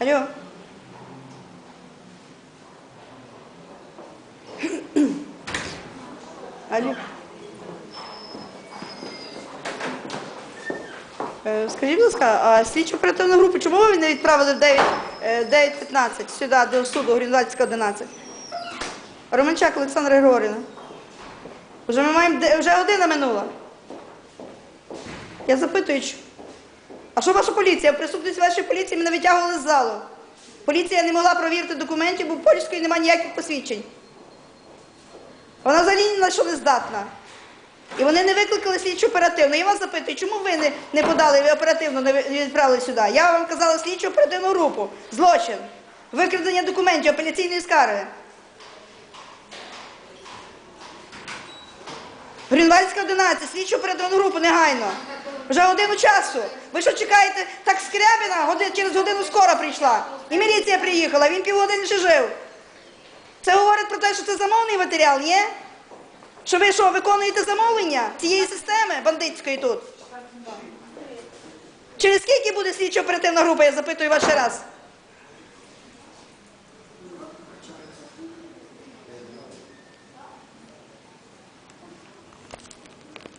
Алло. Алло. Е, Скажіть, будь ласка, а слідчу оперативну групу, чому ви не відправили в 9, е, 9.15 сюди, до суду Грінвальська 11? Романчак Олександра Григорівна. Вже ми маємо вже година минула. Я запитую, а що ваша поліція? В присутності вашої поліції мене витягували з залу. Поліція не могла провірити документів, бо в польської немає ніяких посвідчень. Вона взагалі ні на що не здатна. І вони не викликали слідчу оперативну. Я вас запитую, чому ви не, не подали, ви оперативно не відправили сюди? Я вам казала слідчу оперативну групу. Злочин. Викрадення документів апеляційної скарги. Грінвальська 11, слідчу оперативну групу негайно. Вже годину часу. Ви що чекаєте? Так Скрябіна через годину скоро прийшла. І міліція приїхала, він півгодини ще жив. Це говорить про те, що це замовний матеріал, ні? Що ви що, виконуєте замовлення цієї системи бандитської тут? Через скільки буде слідчо оперативна група, я запитую вас ще раз.